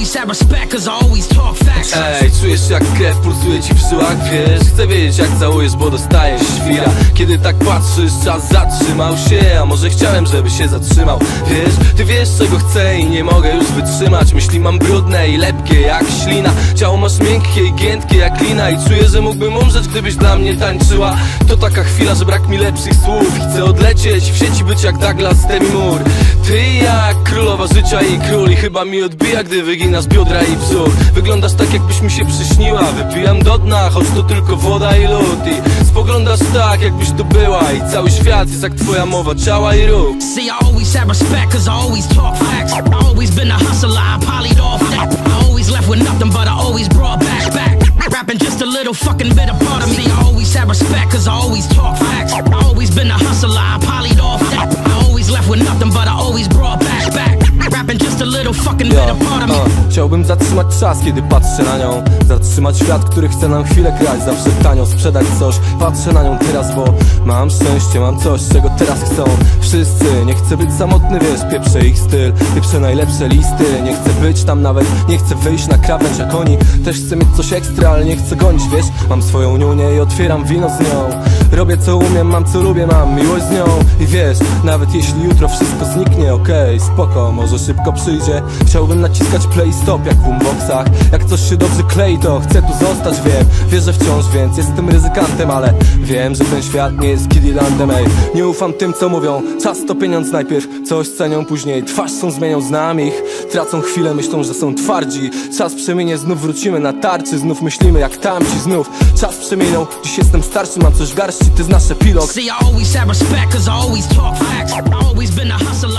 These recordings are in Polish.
always respect cause I always talk facts. Ej, czujesz jak krew pulsuje ci w żyłach, wiesz? Chcę wiedzieć jak całujesz, bo dostajesz świra Kiedy tak patrzysz, czas zatrzymał się A może chciałem, żeby się zatrzymał Wiesz, ty wiesz czego chcę i nie mogę już wytrzymać. Myśli mam brudne i lepkie jak ślina. Ciało masz miękkie i giętkie jak lina I czuję, że mógłbym umrzeć, gdybyś dla mnie tańczyła. To taka chwila, że brak mi lepszych słów chcę odlecieć, w sieci być jak Douglas Demi Moore. Ty jak królowa życia i król I chyba mi odbija, gdy wyginasz biodra i wzór Wyglądasz tak jakbyś mi się przyśniła Wypijam do dna, choć to tylko woda i lód I spoglądasz tak, jakbyś tu była I cały świat jest jak twoja mowa ciała i ruch See, I always had respect cause I always talk facts. I always been a hustler, I polyed off that. I always left with nothing, but I always brought back, back. Rapping just a little fucking bit of part of me. See, I always had respect cause I always talk facts. I always been a hustler, I polyed off that. I always left with nothing, but I always brought back, back. Rapping just a little fucking bit Ja, of part of me. Chciałbym zatrzymać czas, kiedy patrzę na nią. Zatrzymać świat, który chce nam chwilę grać. Zawsze tanio sprzedać coś. Patrzę na nią teraz, bo mam szczęście Mam coś, czego teraz chcą. Wszyscy Nie chcę być samotny, wiesz, pieprzę ich styl. Pieprzę najlepsze listy. Nie chcę być tam nawet, nie chcę wyjść na krawędź jak oni. Też chcę mieć coś ekstra, ale nie chcę gonić, wiesz. Mam swoją niunię i otwieram wino z nią. Robię co umiem, mam co lubię, mam miłość z nią. I wiesz, nawet jeśli jutro wszystko zniknie, okej, spoko, może szybko przyjdzie. Chciałbym naciskać play stop jak w boomboxach Jak coś się dobrze klei, to chcę tu zostać, wiem. Wierzę wciąż, więc jestem ryzykantem, ale wiem, że ten świat nie jest Kiddylandem, ej. Nie ufam tym, co mówią, czas to pieniądz najpierw. Coś cenią później, twarz są zmienią, znam ich. Tracą chwilę, myślą, że są twardzi. Czas przeminie, znów wrócimy na tarczy. Znów myślimy jak tamci, znów. Czas przemienią, dziś jestem starszy, mam coś w garści. Ty znasz epilog. See, I always respect cause I always talk facts. Always been a hustler,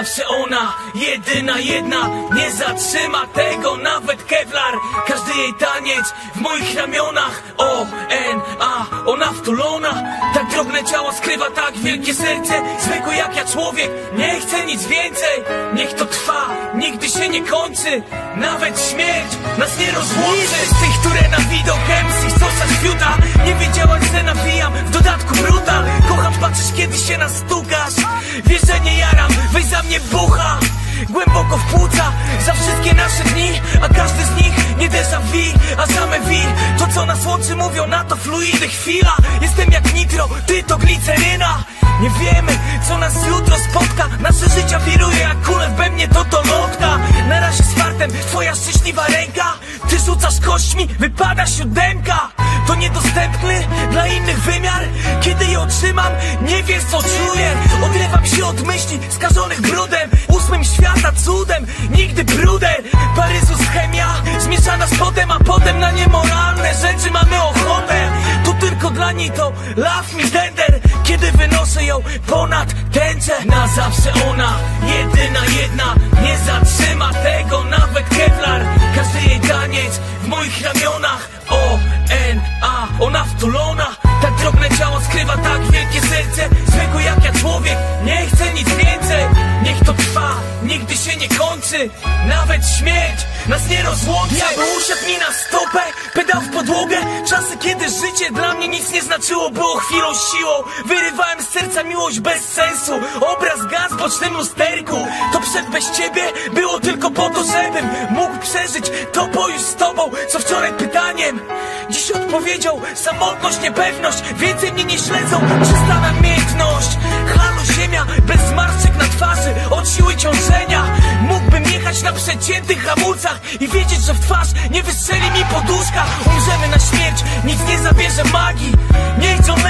zawsze ona, jedyna jedna. Nie zatrzyma tego nawet Kevlar. Każdy jej taniec w moich ramionach. O, N, A, ona wtulona. Tak drobne ciało skrywa tak wielkie serce. Zwykły jak ja człowiek, nie chcę nic więcej. Niech to trwa, nigdy się nie kończy. Nawet śmierć nas nie rozłączy. Z tych, które na widok MC Sosa świuta Nie wiedziałaś, że nawijam, w dodatku brutal. Kocham patrzeć, kiedy się nastukasz. Wiesz, że nie jaram, za mnie bucha Głęboko w płuca, za wszystkie nasze dni A każdy z nich nie déjà vu, a same wir To co nas łączy mówią na to fluidy Chwila, jestem jak nitro, ty to gliceryna. Nie wiemy, co nas jutro spotka. Nasze życia wiruje jak kule w bębnie, to to lotka Na razie z fartem, twoja szczęśliwa ręka. Ty rzucasz kośćmi, wypada siódemka To niedostępny dla innych wymiar. Kiedy je otrzymam, nie wiesz co czuję. Odrywam się od myśli skażonych brudem. Ósmym świata cudem, nigdy bruder Paryzus chemia, zmieszana z potem A potem na niemoralne rzeczy mamy ochotę. To tylko dla niej to love me tender. Kiedy wynoszę ją ponad tęczę Na zawsze ona, jedyna jedna Nie zatrzyma tego. Nawet Kevlar Każdy jej taniec w moich ramionach. O, ona wtulona Tak drobne ciało skrywa tak wielkie serce. Zwykły jak ja człowiek, nie chcę nic więcej. Niech to trwa, nigdy się nie kończy. Nawet śmierć nas nie rozłączy. By usiadł mi na stopę, pedał w podłogę. Czasy kiedy życie dla mnie nic nie znaczyło Było chwilą siłą, wyrywałem z serca miłość bez sensu. Obraz gaz w bocznym lusterku. To przed bez ciebie było tylko po to, żebym mógł przeżyć. To bo już z tobą, co wczoraj pytaniem. Dziś odpowiedział, samotność, niepewność. Więcej mnie nie śledzą, czysta namiętność Halo ziemia, bez zmarszczek na twarzy Od siły ciążenia. Mógłbym jechać na przeciętych hamulcach I wiedzieć, że w twarz nie wystrzeli mi poduszka. Umrzemy na śmierć, nic nie zabierze magii. Niech John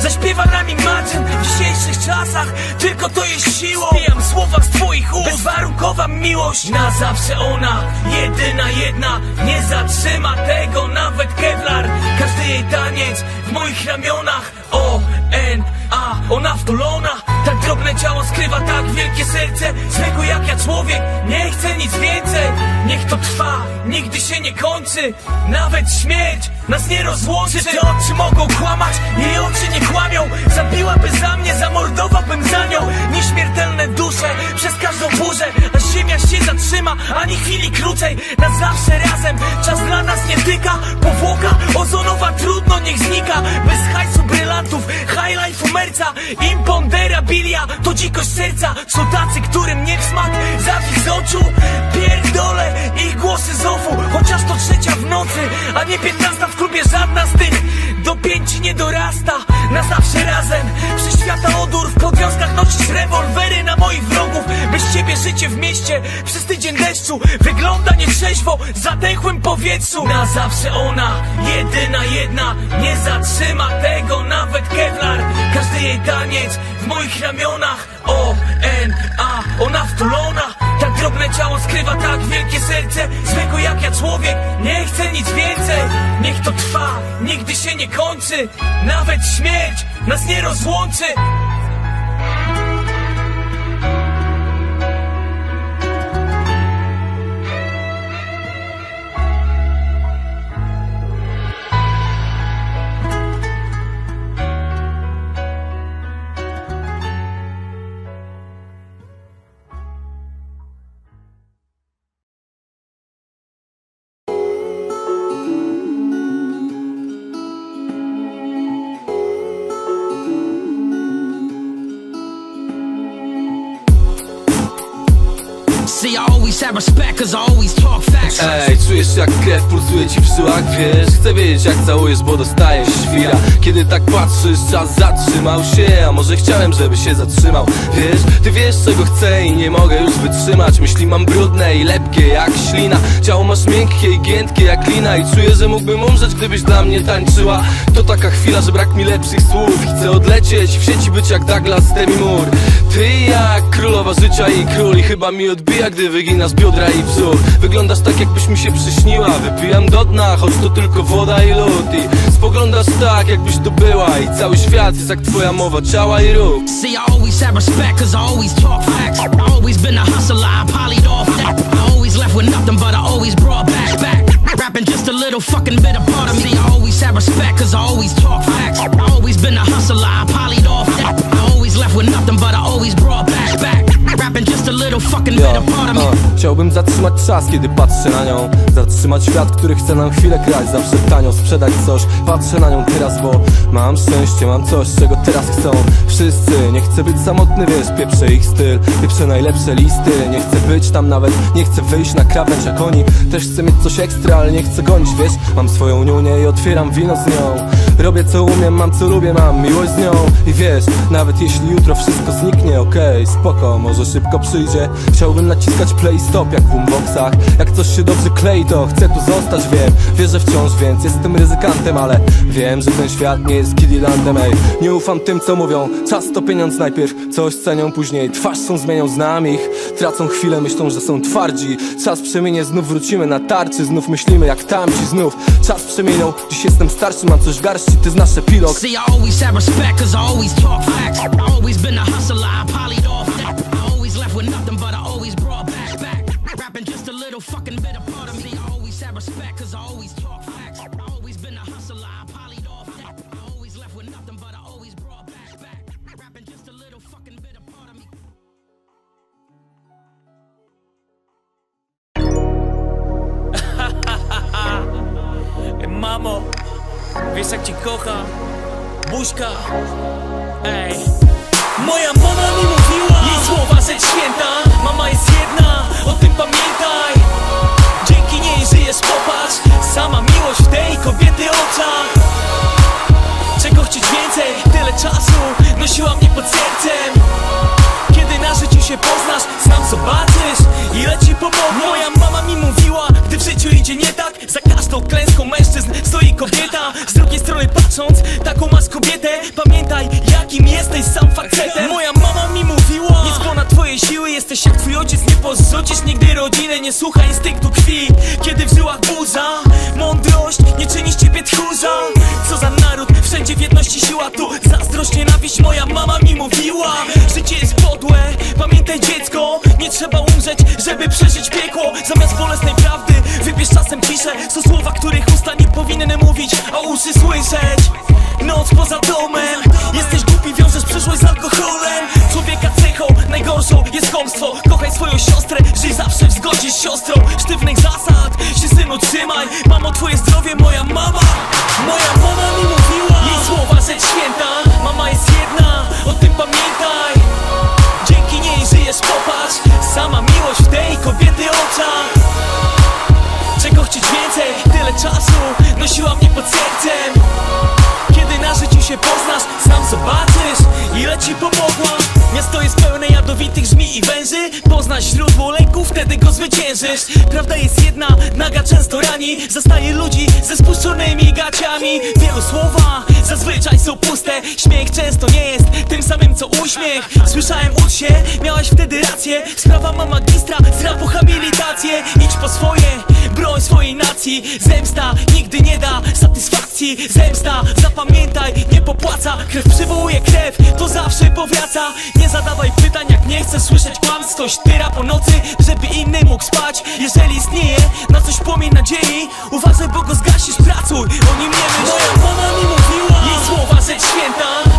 zaśpiewa nami Imagine W dzisiejszych czasach tylko to jest siłą. Zbijam słowa z twoich ust Bezwarunkowa miłość Na zawsze ona, jedyna jedna. Nie zatrzyma tego nawet Kevlar. Każdy jej taniec w moich ramionach. O, N, A, ona wtulona Tak drobne ciało skrywa tak wielkie serce Zwykły jak ja człowiek, nie chcę nic więcej. Niech to trwa, nigdy się nie kończy. Nawet śmierć nas nie rozłączy. Te oczy mogą kłamać, jej oczy nie kłamią. Zabiłaby za mnie, zamordowałbym za nią. Nieśmiertelne dusze przez każdą burzę. A ziemia się zatrzyma, ani chwili krócej. Na zawsze razem, czas dla nas nie tyka. Powłoka ozonowa trudno niech znika. Bez hajsu brylantów, high life merca Imponderabilia to dzikość serca. Są tacy, którym nie w smak. Zawich z oczu Pierdolę ich głosy z Chociaż to trzecia w nocy, a nie piętnasta w klubie Żadna z tych. Do pięci nie dorasta Na zawsze razem, przy świata odór W podwiązkach nosisz rewolwery życie w mieście przez tydzień deszczu. Wygląda nietrzeźwo, w zadechłym powietrzu. Na zawsze ona, jedyna jedna Nie zatrzyma tego nawet Kevlar. Każdy jej taniec w moich ramionach. O, N, A, ona wtulona. Tak drobne ciało skrywa tak wielkie serce. Zwykły jak ja człowiek, nie chcę nic więcej. Niech to trwa, nigdy się nie kończy. Nawet śmierć nas nie rozłączy Ej, czujesz jak krew pulsuje ci w żyłach, wiesz? Chcę wiedzieć jak całujesz, bo dostaję świra. Kiedy tak patrzysz, czas zatrzymał się A może chciałem, żeby się zatrzymał Wiesz, ty wiesz czego chcę i nie mogę już wytrzymać. Myśli mam brudne i lepkie jak ślina. Ciało masz miękkie i giętkie jak lina I czuję, że mógłbym umrzeć, gdybyś dla mnie tańczyła. To taka chwila, że brak mi lepszych słów. Chcę odlecieć, w sieci być jak Douglas Demi Moore. Ty jak królowa życia i król I chyba mi odbija, gdy wyginasz biodra i brzuch Wyglądasz tak jakbyś mi się przyśniła Wypijam do dna, choć to tylko woda i lód I spoglądasz tak jakbyś tu była I cały świat jest jak twoja mowa ciała i ruch See, I always have respect, cause I always talk facts. I always been a hustler, I polyed off that. I always left with nothing, but I always brought back, back. Rapping just a little fucking bit of part of me. I always have respect, cause I always talk facts. I always been a hustler, I polyed off that. I always left with nothing, me. a, Chciałbym zatrzymać czas, kiedy patrzę na nią. Zatrzymać świat, który chce nam chwilę grać. Zawsze tanio sprzedać coś. Patrzę na nią teraz, bo mam szczęście Mam coś, czego teraz chcą. Wszyscy. Nie chcę być samotny, wiesz, pieprzę ich styl. Pieprzę najlepsze listy. Nie chcę być tam nawet, nie chcę wyjść na krawędź jak oni. Też chcę mieć coś ekstra, ale nie chcę gonić, wiesz. Mam swoją niunię i otwieram wino z nią. Robię co umiem, mam co lubię, mam miłość z nią. I wiesz, nawet jeśli jutro wszystko zniknie, okej, spoko, może szybko przyjdzie Chciałbym naciskać play stop jak w boomboxach Jak coś się dobrze klei, to chcę tu zostać, wiem. Wierzę wciąż, więc jestem ryzykantem, ale Wiem, że ten świat nie jest Kiddylandem, ej. Nie ufam tym, co mówią, czas to pieniądz najpierw. Coś cenią później, twarz są zmienią, znam ich. Tracą chwilę, myślą, że są twardzi. Czas przemienie, znów wrócimy na tarczy. Znów myślimy jak tamci, znów. Czas przemieniał, dziś jestem starszy, mam coś w garści Ty znasz epilog. See, I always respect, cause I always talk facts. I always been a hustler, I polyed off that. I always left with nothing, little fucking of part of me. I always have respect, cause I always talk facts. I always been a hustler, I polyed off that. I always left with nothing, but I always brought back, back. Rapping just a little fucking bit part of me. Ej, Mamo, wiesz jak cię kocham Buźka Ej Moja mama mi mówiła Jej słowa rzecz święta Mama jest jedna, o tym pamiętaj idzie nie tak. Za każdą klęską mężczyzn stoi kobieta. Z drugiej strony patrząc, taką masz kobietę. Pamiętaj, jakim jesteś sam facetem. Moja mama mi mówiła Nic ponad twoje siły, jesteś jak twój ojciec. Nie porzucisz nigdy rodziny, nie słuchaj instynktu krwi. Kiedy w żyłach burza Mądrość nie czyni ciebie tchórza. Co za naród, wszędzie w jedności siła. Tu Zazdrość, nienawiść, moja mama mi mówiła Nie trzeba umrzeć, żeby przeżyć piekło. Zamiast bolesnej prawdy Wybierz czasem ciszę. Są słowa, których usta nie powinny mówić A uszy słyszeć. Noc poza domem. Jesteś głupi, wiążesz przyszłość z alkoholem. Człowieka cechą najgorszą jest kłamstwo Kochaj swoją siostrę, żyj zawsze w zgodzie z siostrą. Sztywnych zasad się synu trzymaj. Mamo, twoje zdrowie, moja mama i węży Poznasz źródło lęku, wtedy go zwyciężysz. Prawda jest jedna, naga często rani. Zastaje ludzi ze spuszczonymi gaciami. Wielu słowa zazwyczaj są puste. Śmiech często nie jest tym samym co uśmiech. Słyszałem ucz się, miałaś wtedy rację. Sprawa ma magistra, z rapu habilitację Idź po swoje, broń swojej nacji. Zemsta nigdy nie da satysfakcji Zemsta, zapamiętaj, nie popłaca. Krew przywołuje krew, to zawsze powraca. Nie zadawaj pytań, jak nie chcesz słyszeć kłamstw. Ktoś tyra po nocy, żeby inny mógł spać. Jeżeli istnieje na coś płomień nadziei Uważaj, bo go zgasisz, pracuj, o nim nie myśl. Moja mama mi mówiła Jej słowa rzecz święta